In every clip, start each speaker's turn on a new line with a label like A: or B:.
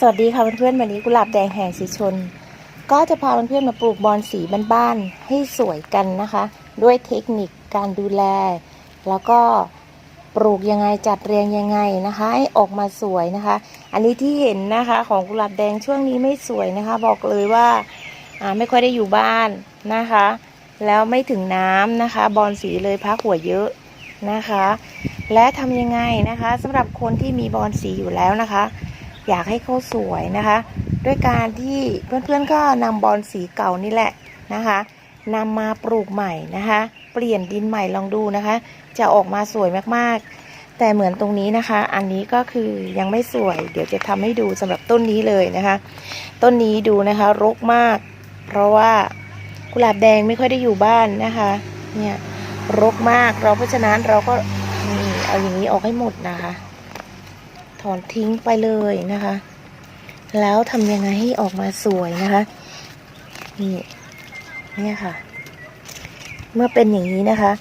A: สวัสดีค่ะเพื่อนๆวันนี้กุหลาบแดงแห่งสีชน ก็จะพาเพื่อนๆมาปลูกบอนสีบ้านๆให้สวยกันนะคะ ด้วยเทคนิคการดูแล แล้วก็ปลูกยังไงจัดเรียงยังไงนะคะให้ออกมาสวยนะคะ อันนี้ที่เห็นนะคะของกุหลาบแดงช่วงนี้ไม่สวยนะคะ บอกเลยว่าไม่ค่อยได้อยู่บ้านนะคะ แล้วไม่ถึงน้ำนะคะ บอนสีเลยพักหัวเยอะนะคะ และทำยังไงนะคะสำหรับคนที่มีบอนสีอยู่แล้วนะคะ อยากให้เขาสวยนะคะ ด้วยการที่เพื่อนๆก็นำบอลสีเก่านี่แหละนะคะนำมาปลูกใหม่นะคะ เปลี่ยนดินใหม่ลองดูนะคะ จะออกมาสวยมากๆ แต่เหมือนตรงนี้นะคะ อันนี้ก็คือยังไม่สวย เดี๋ยวจะทำให้ดูสำหรับต้นนี้เลยนะคะ ต้นนี้ดูนะคะรกมาก เพราะว่ากุหลาบแดงไม่ค่อยได้อยู่บ้านนะคะ เนี่ยรกมากเราเพราะฉะนั้นเราก็เอาอย่างนี้ออกให้หมดนะคะ ถอนทิ้งไปเลยนะคะ แล้วทำยังไงให้ออกมาสวยนะคะ นี่เนี่ยค่ะ เมื่อเป็นอย่างนี้นะคะ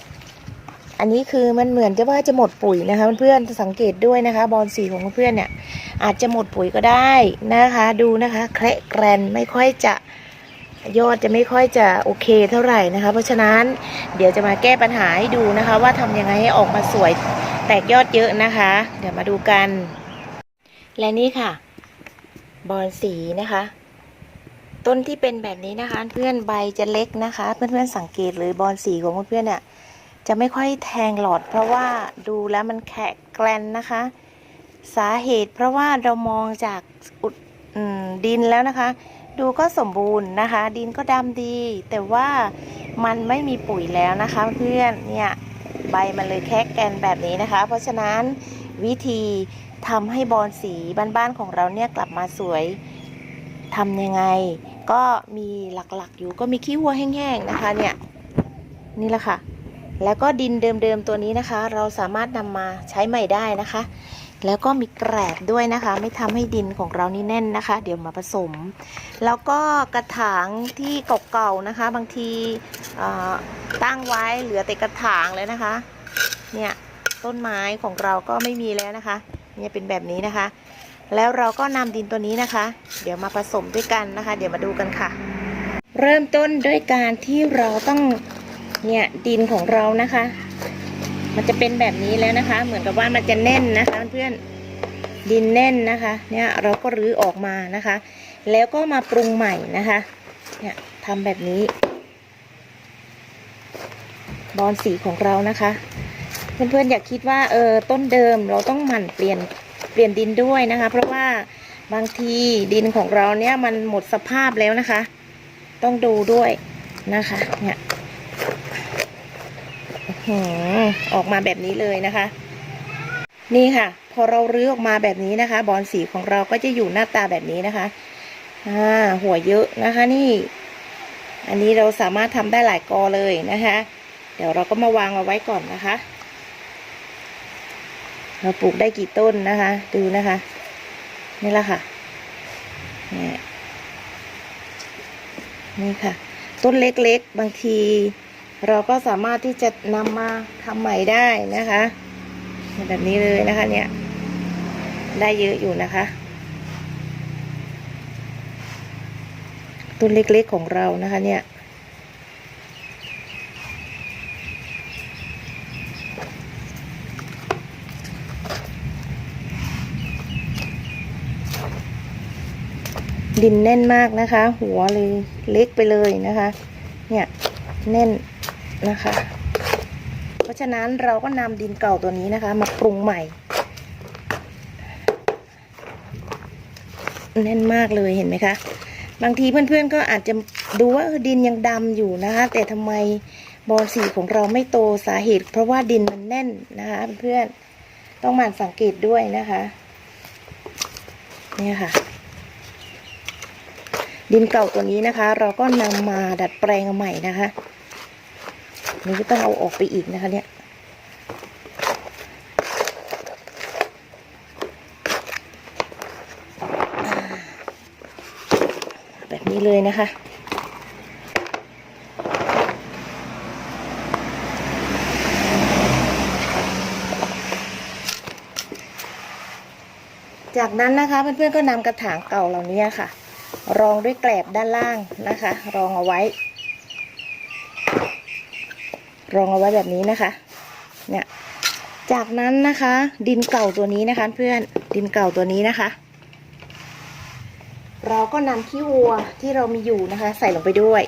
A: อันนี้คือมันเหมือนจะว่าจะหมดปุ๋ยนะคะเพื่อนสังเกตด้วยนะคะ บอลสีของเพื่อนเนี่ย อาจจะหมดปุ๋ยก็ได้นะคะ ดูนะคะแคระแกรนไม่ค่อยจะยอดจะไม่ค่อยจะโอเคเท่าไหร่นะคะ เพราะฉะนั้นเดี๋ยวจะมาแก้ปัญหาให้ดูนะคะ ว่าทำยังไงให้ออกมาสวยแตกยอดเยอะนะคะ เดี๋ยวมาดูกัน และนี่ค่ะ บอนสีนะคะ ต้นที่เป็นแบบนี้นะคะ เพื่อนใบจะเล็กนะคะ เพื่อนๆสังเกตเลยบอนสีของเพื่อนๆเนี่ยจะไม่ค่อยแทงหลอด เพราะว่าดูแล้วมันแขกแกลนนะคะ สาเหตุเพราะว่าเรามองจากอุดดินแล้วนะคะ ดูก็สมบูรณ์นะคะ ดินก็ดำดี แต่ว่ามันไม่มีปุ๋ยแล้วนะคะ เพื่อนเนี่ยใบมันเลยแค่แกนแบบนี้นะคะ เพราะฉะนั้นวิธี ทำให้บอลสีบ้านๆของเราเนี่ยกลับมาสวยทำยังไง ก็มีหลักๆอยู่ก็มีขี้วัวแห้งๆนะคะเนี่ยนี่แหละค่ะ แล้วก็ดินเดิมๆตัวนี้นะคะ เราสามารถนำมาใช้ใหม่ได้นะคะ แล้วก็มีแกรบด้วยนะคะ ไม่ทำให้ดินของเรานี่แน่นนะคะ เดี๋ยวมาผสม แล้วก็กระถางที่เก่าๆนะคะ บางทีอ่อตั้งไว้เหลือแต่กระถางเลยนะคะ เนี่ยต้นไม้ของเราก็ไม่มีแล้วนะคะ เนี่ยเป็นแบบนี้นะคะ แล้วเราก็นำดินตัวนี้นะคะ เดี๋ยวมาผสมด้วยกันนะคะ เดี๋ยวมาดูกันค่ะ เริ่มต้นด้วยการที่เราต้องเนี่ยดินของเรานะคะ มันจะเป็นแบบนี้แล้วนะคะ เหมือนกับว่ามันจะแน่นนะคะเพื่อนดินแน่นนะคะ เนี่ยเราก็รื้อออกมานะคะ แล้วก็มาปรุงใหม่นะคะ เนี่ยทำแบบนี้ บอลสีของเรานะคะ เพื่อนๆอย่าคิดว่าเออต้นเดิมเราต้องหมั่นเปลี่ยนเปลี่ยนดินด้วยนะคะ เพราะว่าบางทีดินของเราเนี่ยมันหมดสภาพแล้วนะคะ ต้องดูด้วยนะคะ เนี่ยออหือออกมาแบบนี้เลยนะคะ นี่ค่ะ พอเรารื้อออกมาแบบนี้นะคะ บอลสีของเราก็จะอยู่หน้าตาแบบนี้นะคะอ่าหัวเยอะนะคะ นี่ อันนี้เราสามารถทำได้หลายกอเลยนะคะ เดี๋ยวเราก็มาวางเอาไว้ก่อนนะคะ เราปลูกได้กี่ต้นนะคะ ดูนะคะ นี่ละค่ะนี่นี่ค่ะ ต้นเล็กๆ บางที เราก็สามารถที่จะนำมาทำใหม่ได้นะคะแบบนี้เลยนะคะเนี่ย ได้เยอะอยู่นะคะ ต้นเล็กๆของเรานะคะเนี่ย ดินแน่นมากนะคะ หัวเลยเล็กไปเลยนะคะ เนี่ยแน่นนะคะ เพราะฉะนั้นเราก็นำดินเก่าตัวนี้นะคะ มาปรุงใหม่ แน่นมากเลยเห็นไหมคะ บางทีเพื่อนๆก็อาจจะดูว่าดินยังดำอยู่นะคะ แต่ทำไมบอลสีของเราไม่โตสาเหตุ เพราะว่าดินมันแน่นนะคะเพื่อนๆต้องหมั่นสังเกตด้วยนะคะ เนี่ยค่ะ ดินเก่าตัวนี้นะคะ เราก็นำมาดัดแปลงเอาใหม่นะคะนี่ก็ต้องเอาออกไปอีกนะคะเนี่ยแบบนี้เลยนะคะจากนั้นนะคะเพื่อนๆก็นำกระถางเก่าเหล่านี้ค่ะ รองด้วยแกลบด้านล่างนะคะ รองเอาไว้ รองเอาไว้แบบนี้นะคะ เนี่ย จากนั้นนะคะ ดินเก่าตัวนี้นะคะ เพื่อนดินเก่าตัวนี้นะคะ เราก็นำขี้วัวที่เรามีอยู่นะคะ ใส่ลงไปด้วย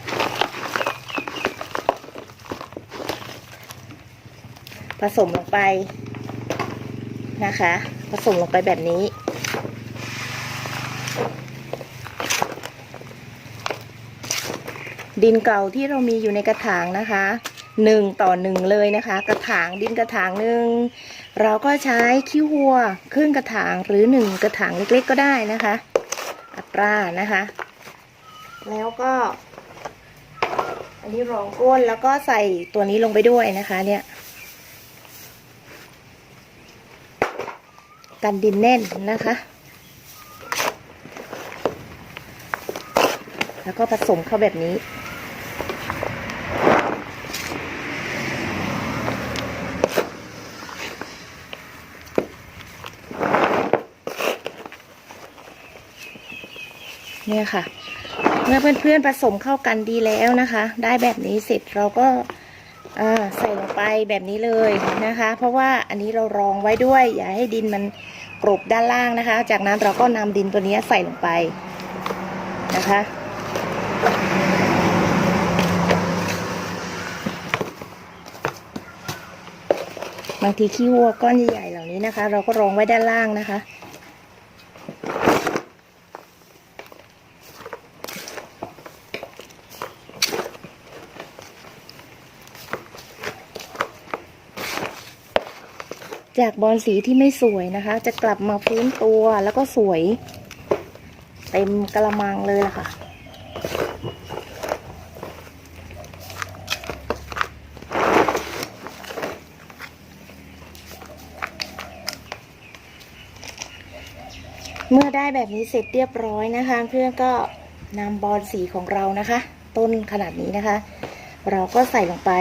A: ผสมลงไปนะคะ ผสมลงไปแบบนี้ ดินเก่าที่เรามีอยู่ในกระถางนะคะหนึ่งต่อหนึ่งเลยนะคะ กระถางดินกระถางหนึ่งเราก็ใช้ขี้วัวครึ่งกระถางหรือหนึ่งกระถางเล็กๆก็ได้นะคะ อัตรานะคะ แล้วก็ อันนี้รองก้นแล้วก็ใส่ตัวนี้ลงไปด้วยนะคะเนี่ยกันดินแน่นนะคะ แล้วก็ผสมเข้าแบบนี้ เนี่ยค่ะ เมื่อเพื่อนๆผสมเข้ากันดีแล้วนะคะ ได้แบบนี้เสร็จเราก็ใส่ลงไปแบบนี้เลยนะคะ เพราะว่าอันนี้เรารองไว้ด้วย อย่าให้ดินมันกรบด้านล่างนะคะ จากนั้นเราก็นำดินตัวนี้ใส่ลงไปนะคะบางทีขี้วัวก้อนใหญ่ๆเหล่านี้นะคะ เราก็รองไว้ด้านล่างนะคะ จากบอลสีที่ไม่สวยนะคะ จะกลับมาฟื้นตัวแล้วก็สวย เต็มกระมังเลยล่ะค่ะ เมื่อได้แบบนี้เสร็จเรียบร้อยนะคะ เพื่อนก็นำบอลสีของเรานะคะ ต้นขนาดนี้นะคะ เราก็ใส่ลงไป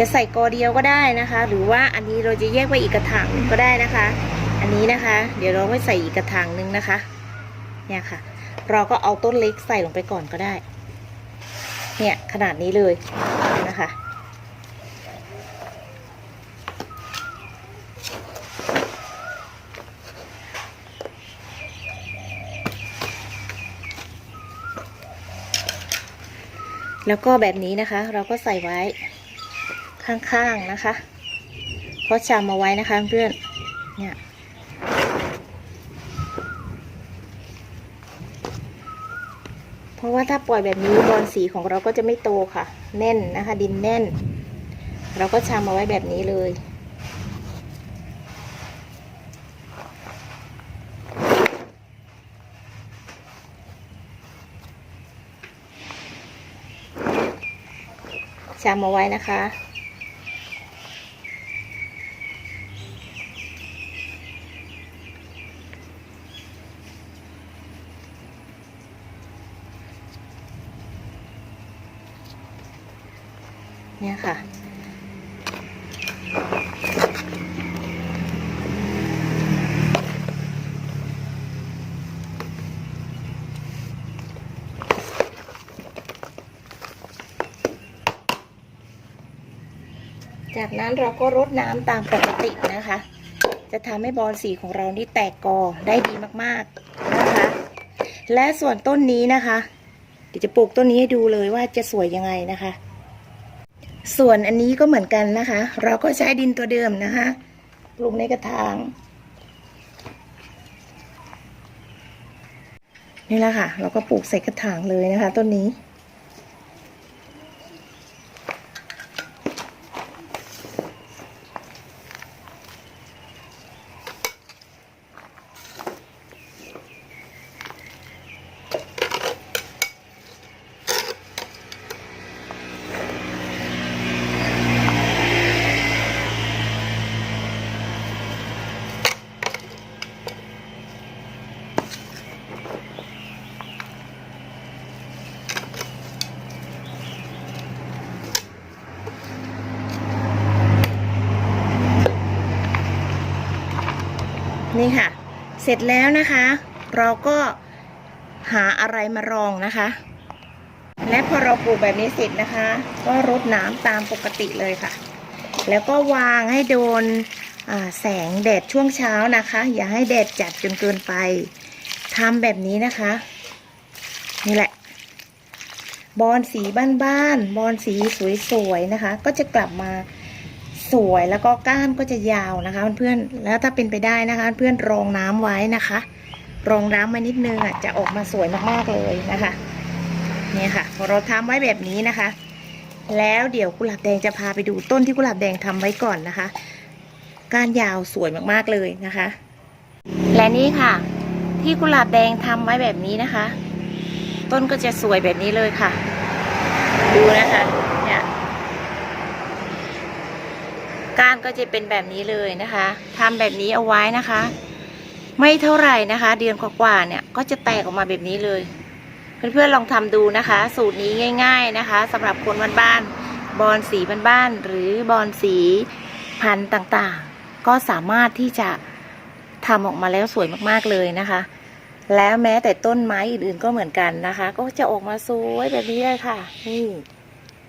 A: จะใส่กอเดียวก็ได้นะคะ หรือว่าอันนี้เราจะแยกไว้อีกกระถางหนึ่งก็ได้นะคะ อันนี้นะคะ เดี๋ยวเราไว้ใส่อีกกระถางหนึ่งนะคะ เนี่ยค่ะ เราก็เอาต้นเล็กใส่ลงไปก่อนก็ได้ เนี่ยขนาดนี้เลยนะคะแล้วก็แบบนี้นะคะเราก็ใส่ไว้ ข้างๆนะคะเพราะจำเอาไว้นะคะเพื่อนเนี่ยเพราะว่าถ้าปล่อยแบบนี้บอลสีของเราก็จะไม่โตค่ะ แน่นนะคะ ดินแน่น เราก็ชำเอาไว้แบบนี้เลยชำเอาไว้นะคะ เนี่ยค่ะ จากนั้นเราก็รดน้ำตามปกตินะคะ จะทำให้บอลสีของเรานี่แตกกอได้ดีมากๆนะคะ และส่วนต้นนี้นะคะ เดี๋ยวจะปลูกต้นนี้ให้ดูเลยว่าจะสวยยังไงนะคะ ส่วนอันนี้ก็เหมือนกันนะคะ เราก็ใช้ดินตัวเดิมนะคะปลูกในกระถาง นี่แหละค่ะ เราก็ปลูกใส่กระถางเลยนะคะ ต้นนี้ นี่ค่ะ เสร็จแล้วนะคะ เราก็หาอะไรมารองนะคะ และพอเราปลูกแบบนี้เสร็จนะคะ ก็รดน้ำตามปกติเลยค่ะ แล้วก็วางให้โดนแสงแดดช่วงเช้านะคะ อย่าให้แดดจัดจนเกินไปทำแบบนี้นะคะ นี่แหละ บอลสีบ้านๆบอลสีสวยๆนะคะ ก็จะกลับมา สวยแล้วก็ก้านก็จะยาวนะคะเพื่อนๆแล้วถ้าเป็นไปได้นะคะ เพื่อนรองน้ำไว้นะคะ รองน้ำมานิดนึงอะจะออกมาสวยมากๆเลยนะคะเนี่ยค่ะพอเราทำไว้แบบนี้นะคะ แล้วเดี๋ยวกุหลาบแดงจะพาไปดูต้นที่กุหลาบแดงทำไว้ก่อนนะคะ ก้านยาวสวยมากๆเลยนะคะ และนี่ค่ะ ที่กุหลาบแดงทำไว้แบบนี้นะคะ ต้นก็จะสวยแบบนี้เลยค่ะ ดูนะคะเนี่ย ก้านก็จะเป็นแบบนี้เลยนะคะทำแบบนี้เอาไว้นะคะ ไม่เท่าไหร่นะคะ เดือนกว่าๆเนี่ยก็จะแตกออกมาแบบนี้เลย เพื่อนๆลองทำดูนะคะ สูตรนี้ง่าย ๆนะคะสำหรับคนบ้านๆบอลสีบ้านๆหรือบอลสีพันธุ์ต่างๆ ก็สามารถที่จะทำออกมาแล้วสวยมากๆเลยนะคะ แล้วแม้แต่ต้นไม้อื่นๆก็เหมือนกันนะคะ ก็จะออกมาสวยแบบนี้เลยค่ะนี่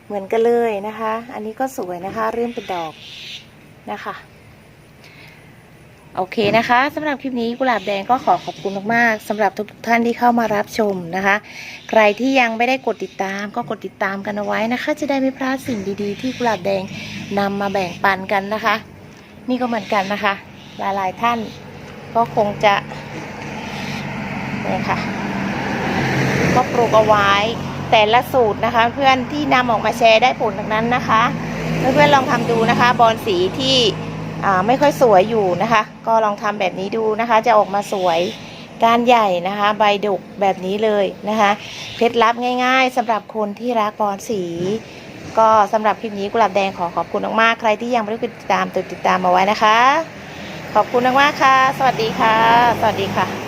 A: เหมือนกันเลยนะคะ อันนี้ก็สวยนะคะ เริ่มเป็นดอก นะคะโอเคนะคะสำหรับคลิปนี้กุหลาบแดงก็ขอขอบคุณมากๆสำหรับทุกท่านที่เข้ามารับชมนะคะ ใครที่ยังไม่ได้กดติดตามก็กดติดตามกันเอาไว้นะคะ จะได้ไม่พลาดสิ่งดีๆ ที่กุหลาบแดงนำมาแบ่งปันกันนะคะ นี่ก็เหมือนกันนะคะ หลายๆท่านก็คงจะเนี่ยค่ะก็ปลูกเอาไว้แต่ละสูตรนะคะ เพื่อนที่นำออกมาแชร์ได้ผลทั้งนั้นนะคะ เพื่อนๆลองทำดูนะคะ บอลสีที่ไม่ค่อยสวยอยู่นะคะ ก็ลองทำแบบนี้ดูนะคะ จะออกมาสวยก้านใหญ่นะคะ ใบดุกแบบนี้เลยนะคะเคล็ดลับง่ายๆสำหรับคนที่รักบอลสี ก็สำหรับคลิปนี้กุหลาบแดงขอขอบคุณมากๆใครที่ยังไม่ได้กดติดตามติดตามมาไว้นะคะ ขอบคุณมากๆค่ะ สวัสดีค่ะ สวัสดีค่ะ